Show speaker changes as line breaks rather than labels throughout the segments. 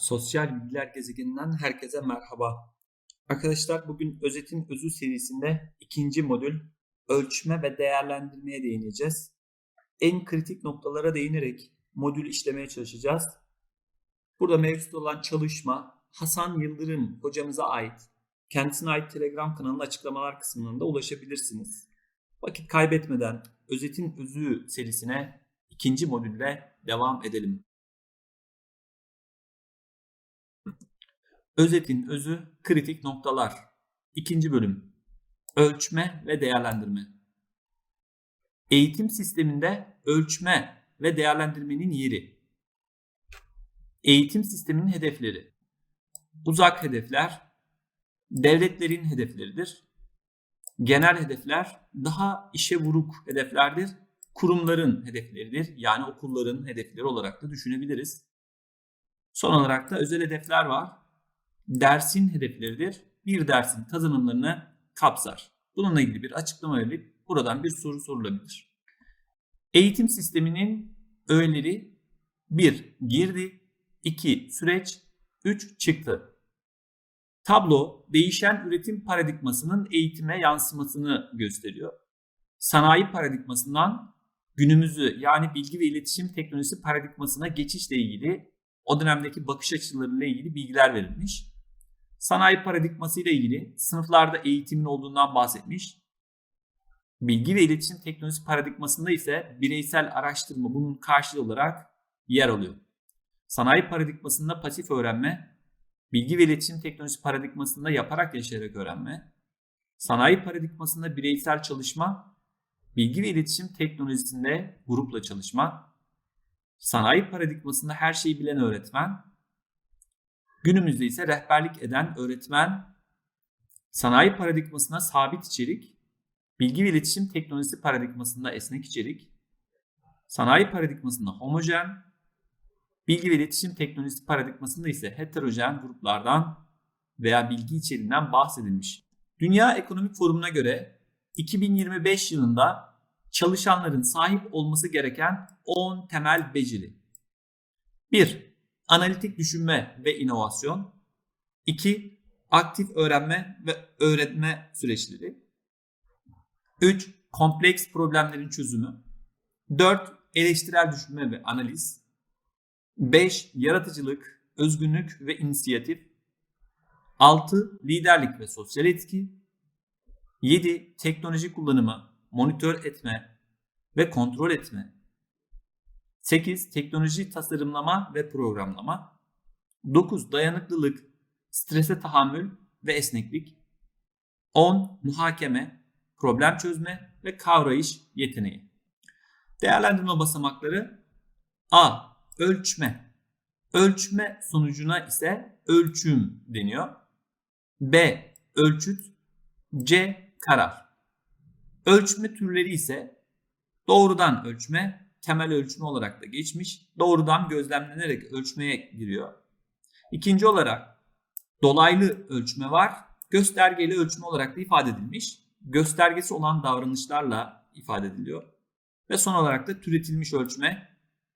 Sosyal Bilgiler Gezegeninden herkese merhaba. Arkadaşlar bugün Özet'in Özü serisinde ikinci modül ölçme ve değerlendirmeye değineceğiz. En kritik noktalara değinerek modül işlemeye çalışacağız. Burada mevcut olan çalışma Hasan Yıldırım hocamıza ait. Kendisine ait Telegram kanalının açıklamalar kısmında ulaşabilirsiniz. Vakit kaybetmeden Özet'in Özü serisine ikinci modülle devam edelim. Özetin özü kritik noktalar. İkinci bölüm. Ölçme ve değerlendirme. Eğitim sisteminde ölçme ve değerlendirmenin yeri. Eğitim sisteminin hedefleri. Uzak hedefler devletlerin hedefleridir. Genel hedefler daha işe vuruk hedeflerdir. Kurumların hedefleridir. Yani okulların hedefleri olarak da düşünebiliriz. Son olarak da özel hedefler var dersin hedefleridir. Bir dersin kazanımlarını kapsar. Bununla ilgili bir açıklama verip buradan bir soru sorulabilir. Eğitim sisteminin öğeleri 1. Girdi 2. Süreç 3. Çıktı. Tablo değişen üretim paradigmasının eğitime yansımasını gösteriyor. Sanayi paradigmasından günümüzü yani bilgi ve iletişim teknolojisi paradigmasına geçişle ilgili o dönemdeki bakış açılarıyla ilgili bilgiler verilmiş. Sanayi paradigması ile ilgili sınıflarda eğitimin olduğundan bahsetmiş. Bilgi ve iletişim teknolojisi paradigmasında ise bireysel araştırma bunun karşılığı olarak yer alıyor. Sanayi paradigmasında pasif öğrenme, bilgi ve iletişim teknolojisi paradigmasında yaparak yaşayarak öğrenme, sanayi paradigmasında bireysel çalışma, bilgi ve iletişim teknolojisinde grupla çalışma, sanayi paradigmasında her şeyi bilen öğretmen, Günümüzde ise rehberlik eden öğretmen sanayi paradigmasına sabit içerik, bilgi ve iletişim teknolojisi paradigmasında esnek içerik, sanayi paradigmasında homojen, bilgi ve iletişim teknolojisi paradigmasında ise heterojen gruplardan veya bilgi içeriğinden bahsedilmiş. Dünya Ekonomik Forumu'na göre 2025 yılında çalışanların sahip olması gereken 10 temel beceri. 1 analitik düşünme ve inovasyon. 2. Aktif öğrenme ve öğretme süreçleri. 3. Kompleks problemlerin çözümü. 4. Eleştirel düşünme ve analiz. 5. Yaratıcılık, özgünlük ve inisiyatif. 6. Liderlik ve sosyal etki. 7. Teknoloji kullanımı, monitör etme ve kontrol etme. 8. Teknoloji tasarımlama ve programlama. 9. Dayanıklılık, strese tahammül ve esneklik. 10. Muhakeme, problem çözme ve kavrayış yeteneği. Değerlendirme basamakları A. Ölçme. Ölçme sonucuna ise ölçüm deniyor. B. Ölçüt. C. Karar. Ölçme türleri ise doğrudan ölçme, temel ölçme olarak da geçmiş. Doğrudan gözlemlenerek ölçmeye giriyor. İkinci olarak dolaylı ölçme var. Göstergeli ölçme olarak da ifade edilmiş. Göstergesi olan davranışlarla ifade ediliyor. Ve son olarak da türetilmiş ölçme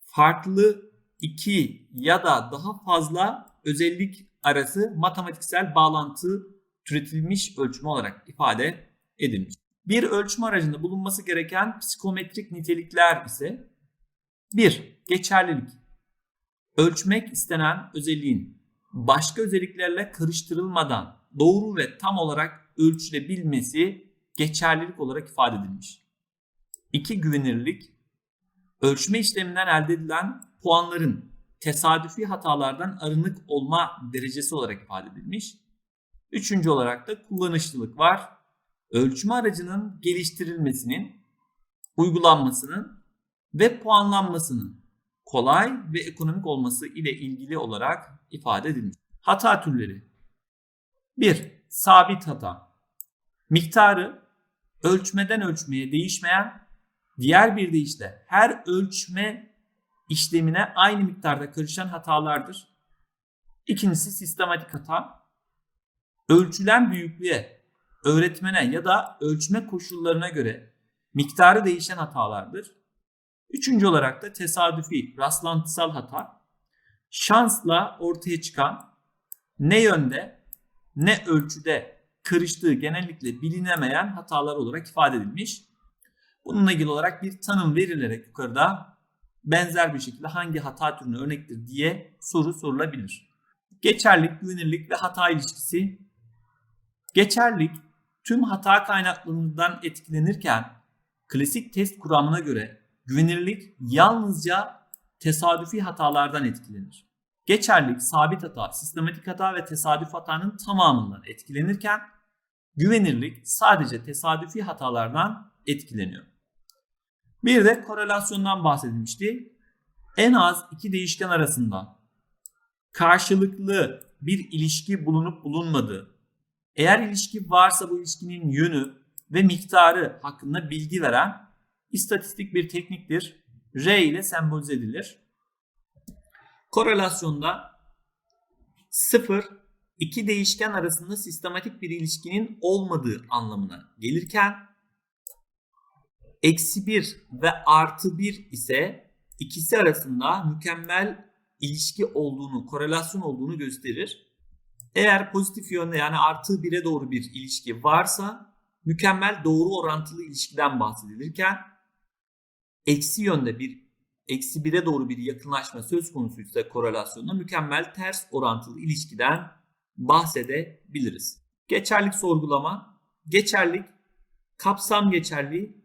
farklı iki ya da daha fazla özellik arası matematiksel bağlantı türetilmiş ölçme olarak ifade edilmiş. Bir ölçme aracında bulunması gereken psikometrik nitelikler ise 1. Geçerlilik. Ölçmek istenen özelliğin başka özelliklerle karıştırılmadan doğru ve tam olarak ölçülebilmesi geçerlilik olarak ifade edilmiş. 2. Güvenilirlik. Ölçme işleminden elde edilen puanların tesadüfi hatalardan arınık olma derecesi olarak ifade edilmiş. Üçüncü olarak da kullanışlılık var. Ölçme aracının geliştirilmesinin, uygulanmasının ve puanlanmasının kolay ve ekonomik olması ile ilgili olarak ifade edilmiş. Hata türleri 1. Sabit hata. Miktarı ölçmeden ölçmeye değişmeyen, diğer bir deyişle her ölçme işlemine aynı miktarda karışan hatalardır. İkincisi sistematik hata. Ölçülen büyüklüğe, öğretmene ya da ölçme koşullarına göre miktarı değişen hatalardır. Üçüncü olarak da tesadüfi, rastlantısal hata. şansla ortaya çıkan ne yönde ne ölçüde karıştığı genellikle bilinemeyen hatalar olarak ifade edilmiş. Bununla ilgili olarak bir tanım verilerek yukarıda benzer bir şekilde hangi hata türüne örnektir diye soru sorulabilir. Geçerlik, güvenirlik ve hata ilişkisi. Geçerlik tüm hata kaynaklarından etkilenirken klasik test kuramına göre güvenirlik yalnızca tesadüfi hatalardan etkilenir. Geçerlik, sabit hata, sistematik hata ve tesadüf hatanın tamamından etkilenirken güvenirlik sadece tesadüfi hatalardan etkileniyor. Bir de korelasyondan bahsedilmişti. En az iki değişken arasında karşılıklı bir ilişki bulunup bulunmadığı, eğer ilişki varsa bu ilişkinin yönü ve miktarı hakkında bilgi veren istatistik bir tekniktir. R ile sembolize edilir. Korelasyonda sıfır iki değişken arasında sistematik bir ilişkinin olmadığı anlamına gelirken eksi 1 ve artı 1 ise ikisi arasında mükemmel ilişki olduğunu, korelasyon olduğunu gösterir. Eğer pozitif yönde yani artı 1'e doğru bir ilişki varsa mükemmel doğru orantılı ilişkiden bahsedilirken eksi yönde bir eksi 1'e doğru bir yakınlaşma söz konusuysa korelasyonda mükemmel ters orantılı ilişkiden bahsedebiliriz. Geçerlik sorgulama, geçerlik, kapsam geçerliği,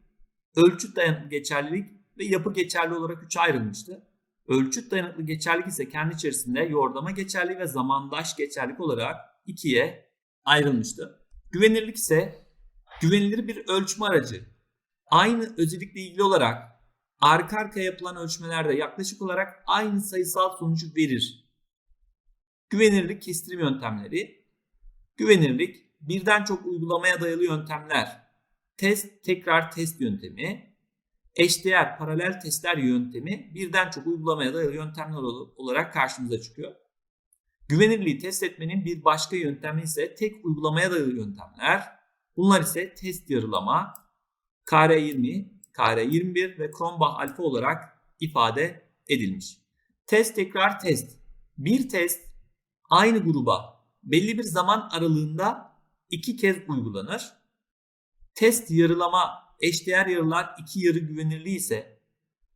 ölçüt dayanıklı geçerlilik ve yapı geçerli olarak üçe ayrılmıştı. Ölçüt dayanıklı geçerlik ise kendi içerisinde yordama geçerli ve zamandaş geçerlik olarak ikiye ayrılmıştı. Güvenirlik ise güvenilir bir ölçme aracı. Aynı özellikle ilgili olarak arka arkaya yapılan ölçmelerde yaklaşık olarak aynı sayısal sonucu verir. Güvenirlik kestirim yöntemleri. Güvenirlik birden çok uygulamaya dayalı yöntemler. Test tekrar test yöntemi. Eşdeğer paralel testler yöntemi birden çok uygulamaya dayalı yöntemler olarak karşımıza çıkıyor. Güvenirliği test etmenin bir başka yöntemi ise tek uygulamaya dayalı yöntemler. Bunlar ise test yarılama, KR20, KR21 ve Cronbach alfa olarak ifade edilmiş. Test tekrar test. Bir test aynı gruba belli bir zaman aralığında iki kez uygulanır. Test yarılama eşdeğer yarılar iki yarı güvenirliği ise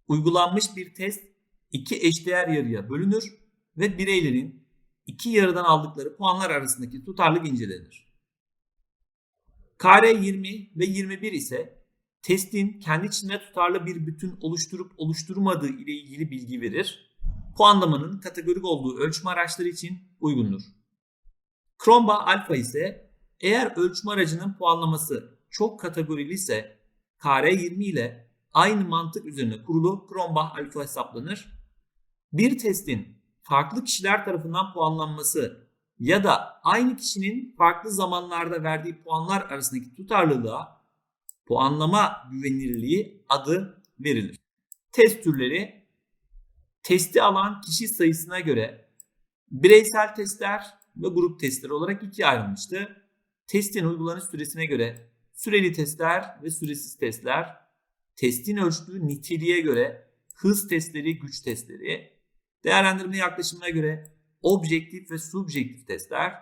uygulanmış bir test iki eşdeğer yarıya bölünür ve bireylerin iki yarıdan aldıkları puanlar arasındaki tutarlık incelenir. Kare 20 ve 21 ise testin kendi içinde tutarlı bir bütün oluşturup oluşturmadığı ile ilgili bilgi verir. Puanlamanın kategorik olduğu ölçme araçları için uygundur. Cronbach alfa ise eğer ölçme aracının puanlaması çok kategorili ise KR20 ile aynı mantık üzerine kurulu Cronbach alfa hesaplanır. Bir testin farklı kişiler tarafından puanlanması ya da aynı kişinin farklı zamanlarda verdiği puanlar arasındaki tutarlılığa puanlama güvenilirliği adı verilir. Test türleri testi alan kişi sayısına göre bireysel testler ve grup testleri olarak ikiye ayrılmıştı. Testin uygulanış süresine göre süreli testler ve süresiz testler, testin ölçtüğü niteliğe göre hız testleri, güç testleri, değerlendirme yaklaşımına göre objektif ve subjektif testler,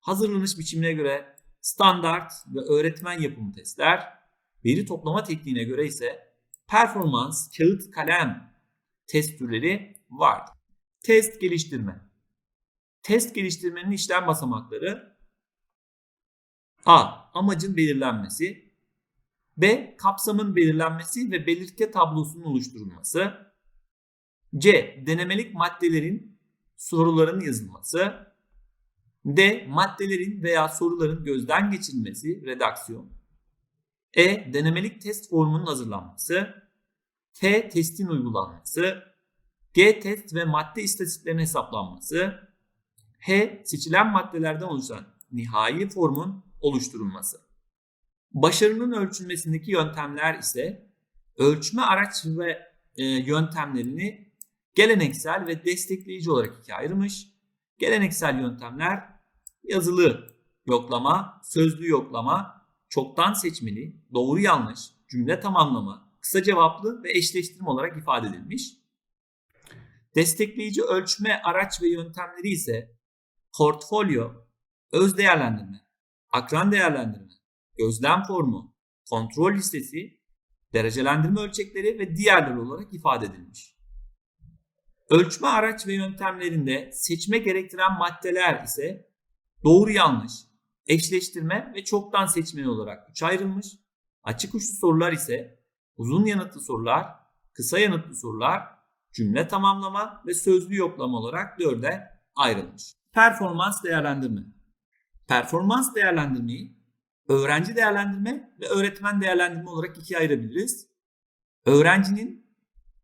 hazırlanış biçimine göre standart ve öğretmen yapımı testler, veri toplama tekniğine göre ise performans, kağıt, kalem test türleri vardır. Test geliştirme. Test geliştirmenin işlem basamakları A. Amacın belirlenmesi B. Kapsamın belirlenmesi ve belirtge tablosunun oluşturulması C. Denemelik maddelerin soruların yazılması D. Maddelerin veya soruların gözden geçirilmesi, redaksiyon E. Denemelik test formunun hazırlanması T. Testin uygulanması G. Test ve madde istatistiklerinin hesaplanması H. Seçilen maddelerden oluşan nihai formun oluşturulması. Başarının ölçülmesindeki yöntemler ise ölçme araç ve e, yöntemlerini geleneksel ve destekleyici olarak ikiye ayırmış. Geleneksel yöntemler yazılı yoklama, sözlü yoklama, çoktan seçmeli, doğru yanlış, cümle tamamlama, kısa cevaplı ve eşleştirme olarak ifade edilmiş. Destekleyici ölçme araç ve yöntemleri ise portfolyo, öz değerlendirme, akran değerlendirme, gözlem formu, kontrol listesi, derecelendirme ölçekleri ve diğerleri olarak ifade edilmiş. Ölçme araç ve yöntemlerinde seçme gerektiren maddeler ise doğru yanlış, eşleştirme ve çoktan seçmeli olarak üç ayrılmış. Açık uçlu sorular ise uzun yanıtlı sorular, kısa yanıtlı sorular, cümle tamamlama ve sözlü yoklama olarak dörde ayrılmış. Performans değerlendirme. Performans değerlendirmeyi öğrenci değerlendirme ve öğretmen değerlendirme olarak ikiye ayırabiliriz. Öğrencinin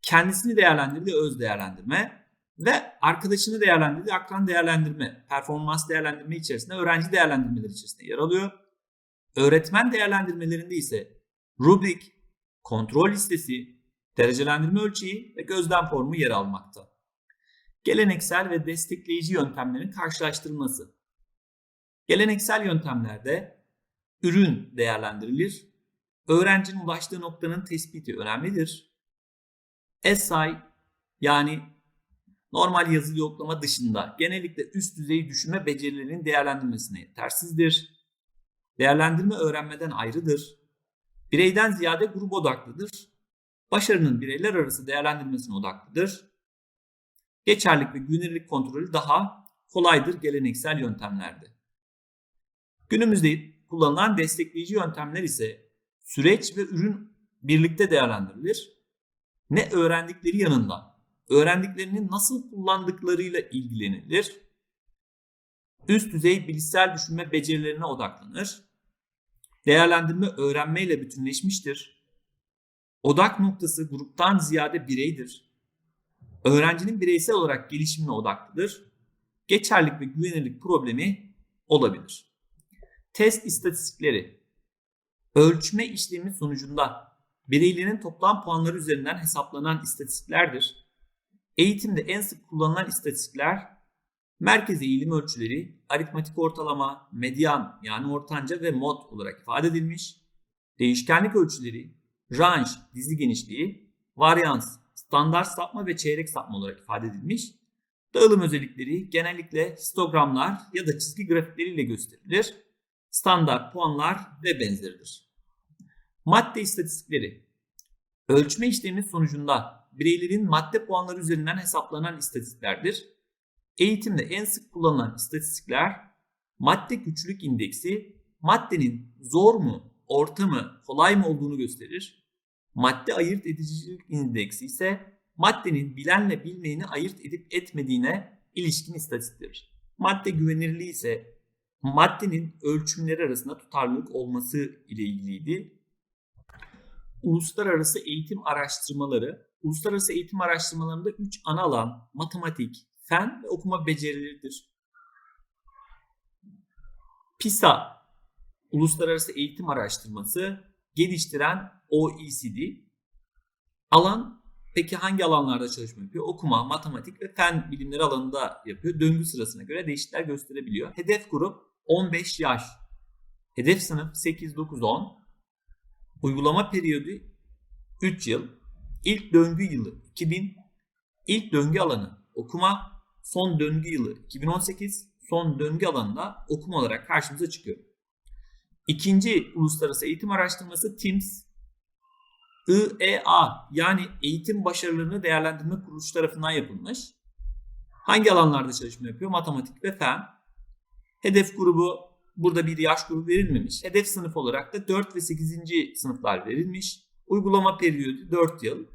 kendisini değerlendirdiği öz değerlendirme ve arkadaşını değerlendirdiği akran değerlendirme, performans değerlendirme içerisinde öğrenci değerlendirmeleri içerisinde yer alıyor. Öğretmen değerlendirmelerinde ise rubrik, kontrol listesi, derecelendirme ölçeği ve gözlem formu yer almakta. Geleneksel ve destekleyici yöntemlerin karşılaştırılması. Geleneksel yöntemlerde ürün değerlendirilir. Öğrencinin ulaştığı noktanın tespiti önemlidir. SI yani normal yazılı yoklama dışında genellikle üst düzey düşünme becerilerinin değerlendirmesine yetersizdir. Değerlendirme öğrenmeden ayrıdır. Bireyden ziyade grup odaklıdır. Başarının bireyler arası değerlendirmesine odaklıdır. Geçerlik ve güvenirlik kontrolü daha kolaydır geleneksel yöntemlerde. Günümüzde kullanılan destekleyici yöntemler ise süreç ve ürün birlikte değerlendirilir. Ne öğrendikleri yanında öğrendiklerini nasıl kullandıklarıyla ilgilenilir. Üst düzey bilişsel düşünme becerilerine odaklanır. Değerlendirme öğrenmeyle bütünleşmiştir. Odak noktası gruptan ziyade bireydir. Öğrencinin bireysel olarak gelişimine odaklıdır. Geçerlik ve güvenirlik problemi olabilir. Test istatistikleri ölçme işlemi sonucunda bireylerin toplam puanları üzerinden hesaplanan istatistiklerdir. Eğitimde en sık kullanılan istatistikler merkez eğilim ölçüleri, aritmatik ortalama, medyan yani ortanca ve mod olarak ifade edilmiş. Değişkenlik ölçüleri, range, dizi genişliği, varyans, standart sapma ve çeyrek sapma olarak ifade edilmiş. Dağılım özellikleri genellikle histogramlar ya da çizgi grafikleriyle gösterilir. Standart puanlar ve benzeridir. Madde istatistikleri. Ölçme işlemi sonucunda bireylerin madde puanları üzerinden hesaplanan istatistiklerdir. Eğitimde en sık kullanılan istatistikler madde güçlülük indeksi maddenin zor mu, orta mı, kolay mı olduğunu gösterir. Madde ayırt edicilik indeksi ise maddenin bilenle bilmeyeni ayırt edip etmediğine ilişkin istatistiktir. Madde güvenirliği ise maddenin ölçümleri arasında tutarlılık olması ile ilgiliydi. Uluslararası eğitim araştırmaları, uluslararası eğitim araştırmalarında 3 ana alan matematik, fen ve okuma becerileridir. PISA, Uluslararası Eğitim Araştırması geliştiren OECD. Alan peki hangi alanlarda çalışma yapıyor? Okuma, matematik ve fen bilimleri alanında yapıyor. Döngü sırasına göre değişiklikler gösterebiliyor. Hedef grup 15 yaş. Hedef sınıf 8-9-10. Uygulama periyodu 3 yıl. İlk döngü yılı 2000. İlk döngü alanı okuma. Son döngü yılı 2018. Son döngü alanında okuma olarak karşımıza çıkıyor. İkinci uluslararası eğitim araştırması TIMSS IEA yani Eğitim Başarılarını Değerlendirme Kuruluşu tarafından yapılmış. Hangi alanlarda çalışma yapıyor? Matematik ve fen. Hedef grubu burada bir yaş grubu verilmemiş. Hedef sınıf olarak da 4 ve 8. sınıflar verilmiş. Uygulama periyodu 4 yıl.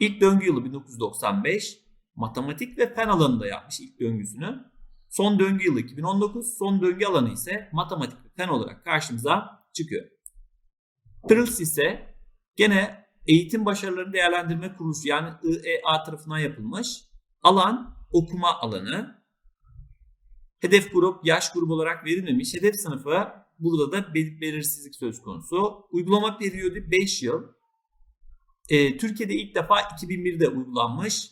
İlk döngü yılı 1995. Matematik ve fen alanında yapmış ilk döngüsünü. Son döngü yılı 2019. Son döngü alanı ise matematik ve fen olarak karşımıza çıkıyor. TRILS ise gene Eğitim Başarılarını Değerlendirme Kuruluşu yani IEA tarafından yapılmış. Alan okuma alanı. Hedef grup yaş grubu olarak verilmemiş. Hedef sınıfı burada da belirsizlik söz konusu. Uygulama periyodu 5 yıl. Ee, Türkiye'de ilk defa 2001'de uygulanmış.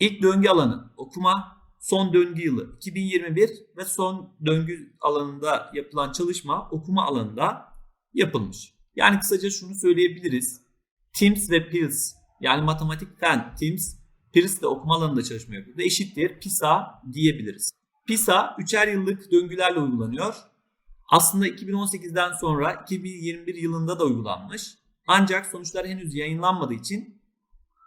İlk döngü alanı okuma, son döngü yılı 2021 ve son döngü alanında yapılan çalışma okuma alanında yapılmış. Yani kısaca şunu söyleyebiliriz. TIMS ve PILS yani matematik fen TIMS Peirce de okuma alanında çalışma yapıyordu. Eşittir PISA diyebiliriz. PISA üçer yıllık döngülerle uygulanıyor. Aslında 2018'den sonra 2021 yılında da uygulanmış. Ancak sonuçlar henüz yayınlanmadığı için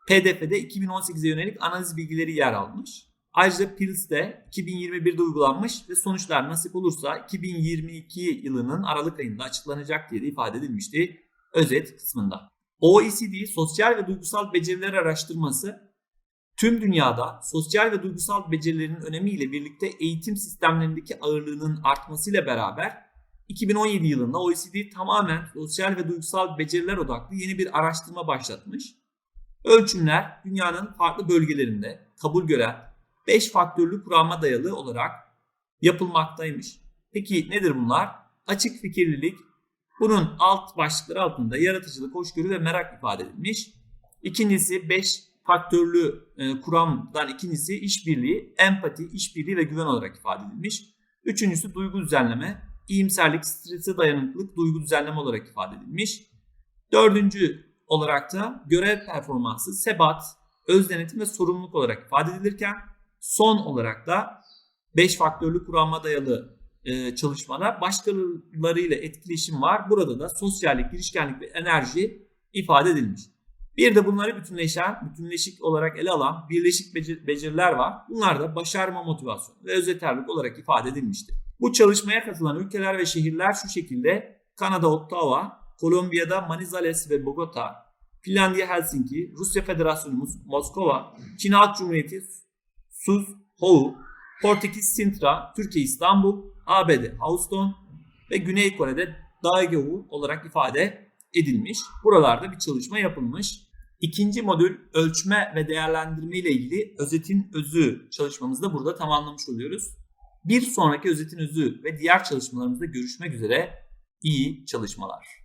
PDF'de 2018'e yönelik analiz bilgileri yer almış. Ayrıca de 2021'de uygulanmış ve sonuçlar nasip olursa 2022 yılının Aralık ayında açıklanacak diye de ifade edilmişti özet kısmında. OECD Sosyal ve Duygusal Beceriler Araştırması tüm dünyada sosyal ve duygusal becerilerin önemiyle birlikte eğitim sistemlerindeki ağırlığının artmasıyla beraber 2017 yılında OECD tamamen sosyal ve duygusal beceriler odaklı yeni bir araştırma başlatmış. Ölçümler dünyanın farklı bölgelerinde kabul gören 5 faktörlü kurama dayalı olarak yapılmaktaymış. Peki nedir bunlar? Açık fikirlilik, bunun alt başlıkları altında yaratıcılık, hoşgörü ve merak ifade edilmiş. İkincisi 5 faktörlü e, kuramdan ikincisi işbirliği, empati, işbirliği ve güven olarak ifade edilmiş. Üçüncüsü duygu düzenleme, iyimserlik, strese dayanıklılık, duygu düzenleme olarak ifade edilmiş. Dördüncü olarak da görev performansı, sebat, öz denetim ve sorumluluk olarak ifade edilirken son olarak da 5 faktörlü kuramına dayalı e, çalışmada başkalarıyla etkileşim var. Burada da sosyallik, girişkenlik ve enerji ifade edilmiş. Bir de bunları bütünleşen, bütünleşik olarak ele alan birleşik beceri- beceriler var. Bunlar da başarma motivasyon ve özeterlik olarak ifade edilmiştir. Bu çalışmaya katılan ülkeler ve şehirler şu şekilde Kanada Ottawa, Kolombiya'da Manizales ve Bogota, Finlandiya Helsinki, Rusya Federasyonu Mos- Moskova, Çin Halk Cumhuriyeti Suzhou, Portekiz Sintra, Türkiye İstanbul, ABD Houston ve Güney Kore'de Daegu olarak ifade edilmiş. Buralarda bir çalışma yapılmış. İkinci modül ölçme ve değerlendirme ile ilgili özetin özü çalışmamızı da burada tamamlamış oluyoruz. Bir sonraki özetin özü ve diğer çalışmalarımızda görüşmek üzere. İyi çalışmalar.